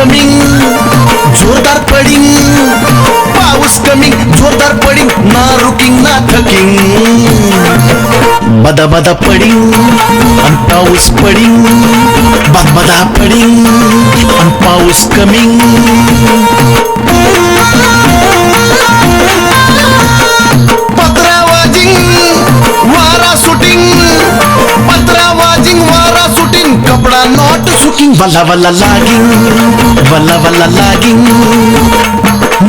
Coming जोरदार pudding. पाऊस coming जोरदार पडिंग. ना रुकिंग ना थकिंग. बदा बदा पडिंग अन पाऊस पडिंग. बदा पडिंग अन पाऊस कमिंग. पत्रा वाजिंग वारा सुटिंग. पत्रा वाजिंग वारा सुटिंग. कपडा नॉट सुकिंग वल्ला वल्ला लागिंग वल्ला वल्ला लागिंग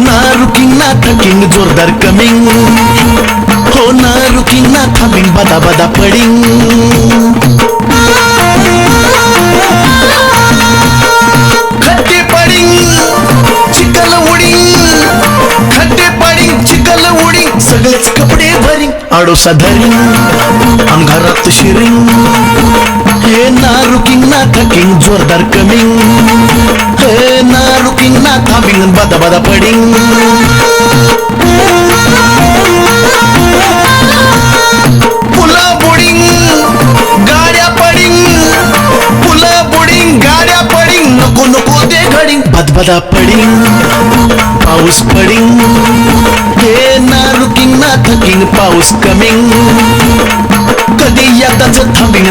ना रुकिंग ना थकिंग जोरदार कमिंग हो ना रुकिंग ना थांबिंग बदा बदा पडिंग खड्डे पडिंग चिखल उडिंग खड्डे पडिंग चिखल उडिंग सगळेच कपडे भरिंग आडोसा धरिंग अंगारात शिरिंग हे ना रुकिंग ना थकिंग जोरदार कमिंग ना रुकिंग ना थांबिंग बदा बदा पडिंग पडिंग नको नको बदबदा पडिंग ना रुकिंग ना थकिंग कमिंग कधी एकदाच थांबिंग